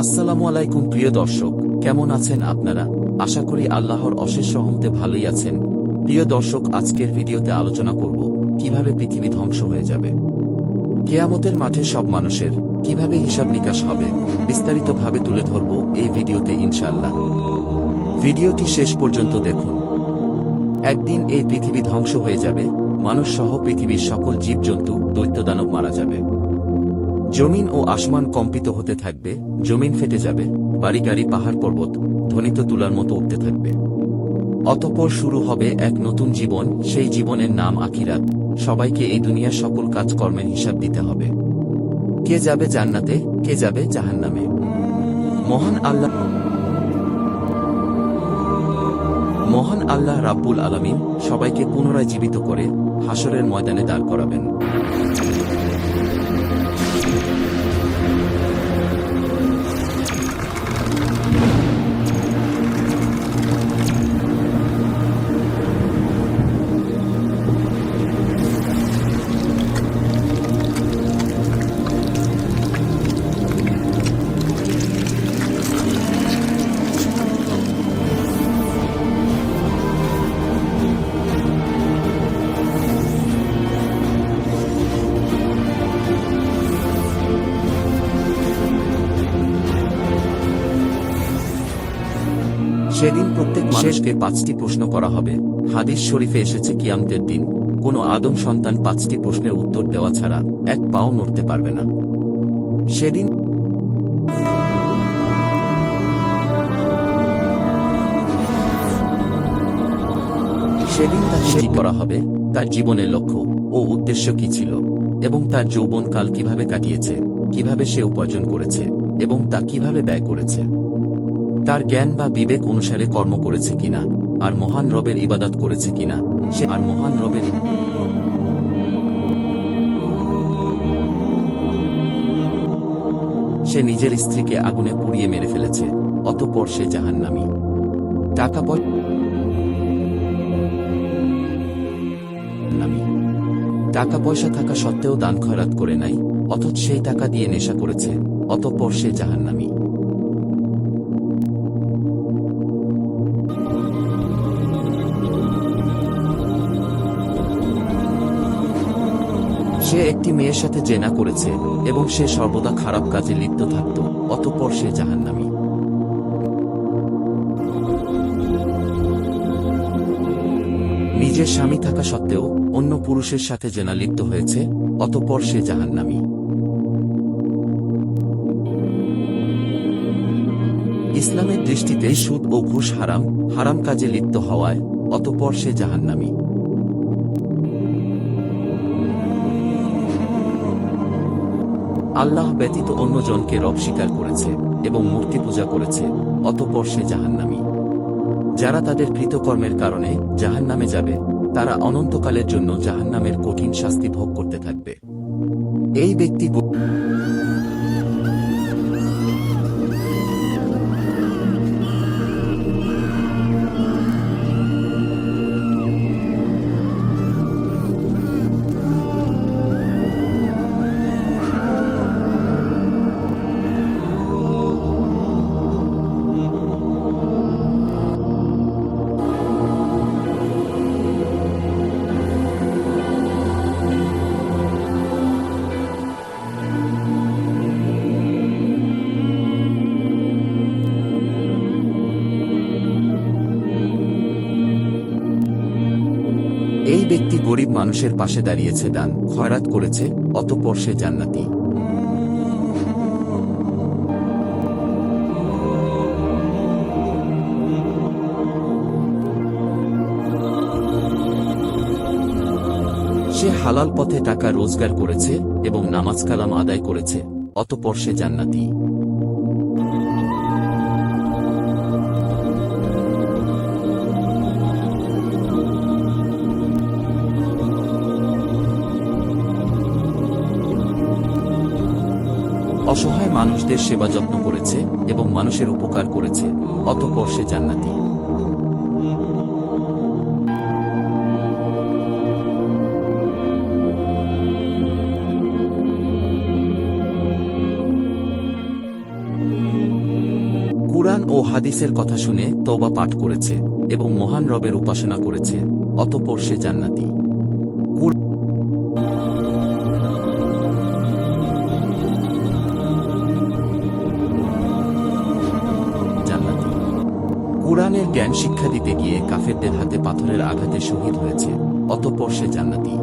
আসসালামু আলাইকুম, প্রিয় দর্শক। কেমন আছেন আপনারা? আশা করি আল্লাহর অশেষ সহমতে ভালোই আছেন। প্রিয় দর্শক, আজকের ভিডিওতে আলোচনা করব, কীভাবে পৃথিবী ধ্বংস হয়ে যাবে। কেয়ামতের মাঠে সব মানুষের কীভাবে হিসাব নিকাশ হবে, বিস্তারিতভাবে তুলে ধরব এই ভিডিওতে ইনশাল্লাহ ভিডিওটি শেষ পর্যন্ত দেখুন। একদিন এই পৃথিবী ধ্বংস হয়ে যাবে, মানুষ সহ পৃথিবীর সকল জীবজন্তু, দৈত্যদানব মারা যাবে। জমিন ও আসমান কম্পিত হতে থাকবে, জমিন ফেটে যাবে বাড়ি গাড়ি পাহাড় পর্বত, ধ্বনিত তুলার মতো উঠতে থাকবে। অতপর শুরু হবে এক নতুন জীবন, সেই জীবনের নাম আখিরাত। সবাইকে এই দুনিয়ার সকল কাজকর্মের হিসাব দিতে হবে। কে যাবে জান্নাতে, কে যাবে জাহান্নামে? মহান আল্লাহ মহান আল্লাহ রাব্বুল আলামিন সবাইকে পুনরায় জীবিত করে হাসরের ময়দানে দাঁড় করাবেন। সেদিন প্রত্যেক মানুষকে পাঁচটি প্রশ্ন করা হবে। হাদিস শরীফে এসেছে কিয়ামতের দিন কোনো আদম সন্তান পাঁচটি প্রশ্নের উত্তর দেওয়া ছাড়া এক পাও নড়তে পারবে না। সেদিন সেদিন তাকে ঠিক করা হবে তার জীবনের লক্ষ্য ও উদ্দেশ্য কি ছিল এবং তার যৌবনকাল কীভাবে কাটিয়েছে কীভাবে সে উপার্জন করেছে এবং তা কীভাবে ব্যয় করেছে। তার জ্ঞান বা বিবেক অনুসারে কর্ম করেছে কিনা, আর মহান রবের ইবাদত করেছে কিনা, সে আর মহান রবের সে নিজের স্ত্রীকে আগুনে পুড়িয়ে মেরে ফেলেছে, অতঃপর সে জাহান্নামী। টাকা পয়সা টাকা পয়সা থাকা সত্ত্বেও দান খয়রাত করে নাই, অথচ সেই টাকা দিয়ে নেশা করেছে, অতঃপর সে জাহান্নামী। সে একটি মেয়ের সাথে জেনা করেছে এবং সে সর্বদা খারাপ কাজে লিপ্ত থাকত, অতঃপর সে জাহান্নামী। নিজের স্বামী থাকা সত্ত্বেও অন্য পুরুষের সাথে জেনা লিপ্ত হয়েছে, অতঃপর সে জাহান্নামী। ইসলামের দৃষ্টিতে সুদ ও ঘুষ হারাম হারাম কাজে লিপ্ত হওয়ায়, অতঃপর সে জাহান্নামী। আল্লাহ ব্যতীত অন্যজনকে রব স্বীকার করেছে এবং মূর্তি পূজা করেছে, অতঃপর সে জাহান্নামী। যারা তাদের কৃতকর্মের কারণে জাহান্নামে যাবে, তারা অনন্তকালের জন্য জাহান্নামের কঠিন শাস্তি ভোগ করতে থাকবে। এই ব্যক্তি গরিব মানুষের পাশে দাঁড়িয়েছে দান, খয়রাত করেছে, অতঃপর সে জান্নাতি। সে হালাল পথে টাকা রোজগার করেছে এবং নামাজ কালাম আদায় করেছে, অতঃপর সে জান্নাতি। অসহায় মানুষদের সেবা যত্ন করেছে এবং মানুষের উপকার করেছে, অতঃপর সে জান্নাতি। কুরআন ও হাদিসের কথা শুনে তওবা পাঠ করেছে এবং মহান রবের উপাসনা করেছে, অতঃপর সে জান্নাতি। কোরআনের জ্ঞান শিক্ষা দিতে গিয়ে কাফেরদের হাতে পাথরের আঘাতে শহীদ হয়েছে, অতঃপর সে জান্নাতি।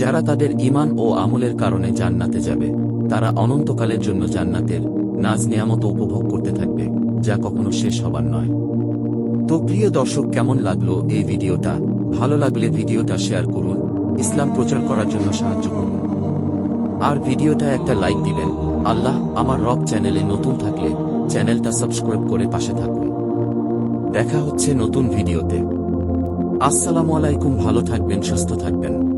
যারা তাদের ইমান ও আমলের কারণে জান্নাতে যাবে, তারা অনন্তকালের জন্য জান্নাতের নাজ নিয়ামত উপভোগ করতে থাকবে, যা কখনো শেষ হবার নয়। তো প্রিয় দর্শক, কেমন লাগল এই ভিডিওটা? ভালো লাগলে ভিডিওটা শেয়ার করুন ইসলাম প্রচার করার জন্য সাহায্য করুন। আর ভিডিওটা একটা লাইক দিবেন। আল্লাহ আমার রব চ্যানেলে নতুন থাকলে চ্যানেলটা সাবস্ক্রাইব করে পাশে থাকুন। দেখা হচ্ছে নতুন ভিডিওতে। আসসালামু আলাইকুম, ভালো থাকবেন, সুস্থ থাকবেন।